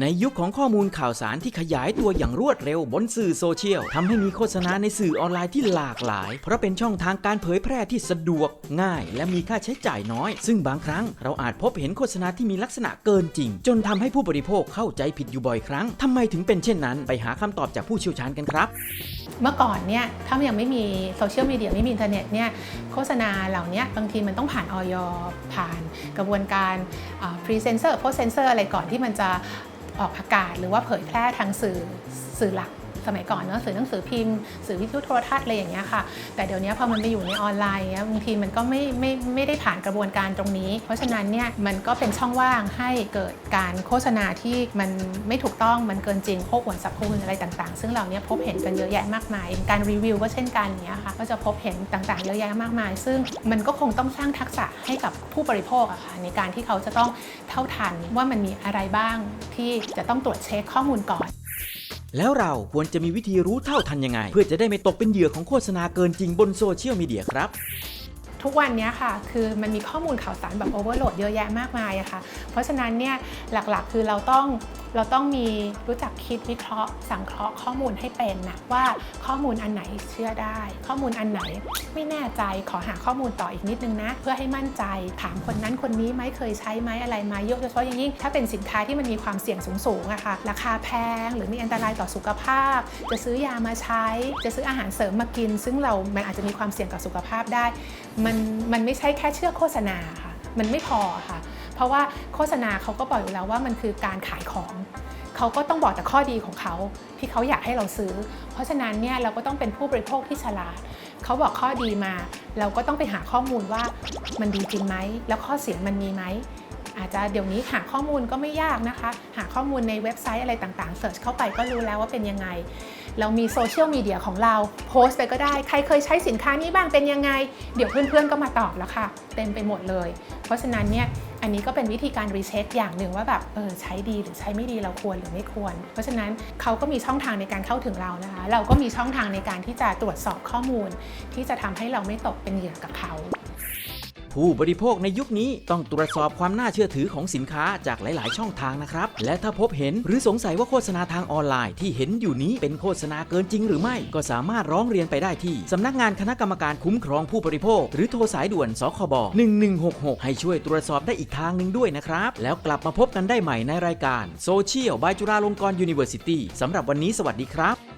ในยุคของข้อมูลข่าวสารที่ขยายตัวอย่างรวดเร็วบนสื่อโซเชียลทำให้มีโฆษณาในสื่อออนไลน์ที่หลากหลาย เพราะเป็นช่องทางการเผยแพร่ที่สะดวกง่าย และมีค่าใช้จ่ายน้อย ซึ่งบางครั้งเราอาจพบเห็นโฆษณาที่มีลักษณะเกินจริง จนทำให้ผู้บริโภคเข้าใจผิดอยู่บ่อยครั้งทำไมถึงเป็นเช่นนั้นไปหาคำตอบจากผู้เชี่ยวชาญกันครับ เมื่อก่อนเนี่ยถ้ายังไม่มีโซเชียลมีเดียไม่มีอินเทอร์เน็ตเนี่ยโฆษณาเหล่านี้บางทีมันต้องผ่านออยผ่านกระบวนการพรีเซนเซอร์โพสเซนเซอร์อะไรก่อนที่มันจะ ออกอากาศ หรือว่าเผยแพร่ทางสื่อสื่อหลัก สมัยก่อนเนอะสื่อหนังสือพิมพ์ สื่อวิทยุโทรทัศน์อะไรอย่างเงี้ยค่ะ แต่เดี๋ยวนี้พอมันไปอยู่ในออนไลน์เงี้ยบางทีมันก็ไม่ไม่ไม่ได้ผ่านกระบวนการตรงนี้ เพราะฉะนั้นเนี่ยมันก็เป็นช่องว่างให้เกิดการโฆษณาที่มันไม่ถูกต้องมันเกินจริงโคกวนสับคูนอะไรต่างๆ ซึ่งเราเนี่ยพบเห็นกันเยอะแยะมากมาย การรีวิวก็เช่นกันเนี้ยค่ะก็จะพบเห็นต่างๆ เยอะแยะมากมาย ซึ่งมันก็คงต้องสร้างทักษะให้กับผู้บริโภคอะค่ะในการที่เขาจะต้องเท่าทันว่ามันมีอะไรบ้างที่จะต้องตรวจเช็คข้อมูลก่อน แล้วเราควรจะมีวิธีรู้เท่าทันยังไง เพื่อจะได้ไม่ตกเป็นเหยื่อของโฆษณาเกินจริงบนโซเชียลมีเดียครับทุกวันนี้ค่ะ คือมันมีข้อมูลข่าวสารแบบโอเวอร์โหลดเยอะแยะมากมายอะค่ะ เพราะฉะนั้นเนี่ยหลักๆ คือเราต้อง เราต้องมีรู้จักคิดวิเคราะห์ สังเคราะห์ข้อมูลให้เป็นนะว่าข้อมูลอันไหนเชื่อได้ ข้อมูลอันไหนไม่แน่ใจขอหาข้อมูลต่ออีกนิดนึงนะ เพื่อให้มั่นใจถามคนนั้นคนนี้ไหมเคยใช้ไหมอะไรไหมยกโดยเฉพาะอย่างยิ่งถ้าเป็นสินค้าที่มันมีความเสี่ยงสูงๆอะค่ะราคาแพงหรือมีอันตรายต่อสุขภาพ จะซื้อยามาใช้ จะซื้ออาหารเสริมมากิน ซึ่งเรา มันอาจจะมีความเสี่ยงต่อสุขภาพได้ มันมันไม่ใช่แค่เชื่อโฆษณาค่ะมันไม่พอค่ะ เพราะว่าโฆษณาเขาก็บอกอยู่แล้วว่ามันคือการขายของเขาก็ต้องบอกแต่ข้อดีของเขาที่เขาอยากให้เราซื้อ เพราะฉะนั้นเนี่ยเราก็ต้องเป็นผู้บริโภคที่ฉลาดเขาบอกข้อดีมา เราก็ต้องไปหาข้อมูลว่ามันดีจริงไหมแล้วข้อเสียมันมีไหม อาจจะเดี๋ยวนี้หาข้อมูลก็ไม่ยากนะคะ หาข้อมูลในเว็บไซต์อะไรต่างๆเสิร์ชเข้าไปก็รู้แล้วว่าเป็นยังไง เรามีโซเชียลมีเดียของเราโพสต์ไปก็ได้ ใครเคยใช้สินค้านี้บ้างเป็นยังไง เดี๋ยวเพื่อนๆก็มาตอบแล้วค่ะเต็มไปหมดเลย เพราะฉะนั้นเนี่ยอันนี้ก็เป็นวิธีการรีเช็คอย่างหนึ่งว่าแบบเออใช้ดีหรือใช้ไม่ดีเราควรหรือไม่ควร เพราะฉะนั้นเขาก็มีช่องทางในการเข้าถึงเรานะคะ เราก็มีช่องทางในการที่จะตรวจสอบข้อมูล ที่จะทำให้เราไม่ตกเป็นเหยื่อกับเขา ผู้บริโภคในยุคนี้ต้องตรวจสอบความน่าเชื่อถือของสินค้าจากหลาย ๆ ช่องทางนะครับ และถ้าพบเห็นหรือสงสัยว่าโฆษณาทางออนไลน์ที่เห็นอยู่นี้เป็นโฆษณาเกินจริงหรือไม่ ก็สามารถร้องเรียนไปได้ที่สำนักงานคณะกรรมการคุ้มครองผู้บริโภค หรือโทรสายด่วนสคบ1166 ให้ช่วยตรวจสอบได้อีกทางหนึ่งด้วยนะครับ แล้วกลับมาพบกันได้ใหม่ในรายการโซเชียลบายจุฬาลงกรณ์ยูนิเวอร์ซิตี้สำหรับวันนี้สวัสดีครับ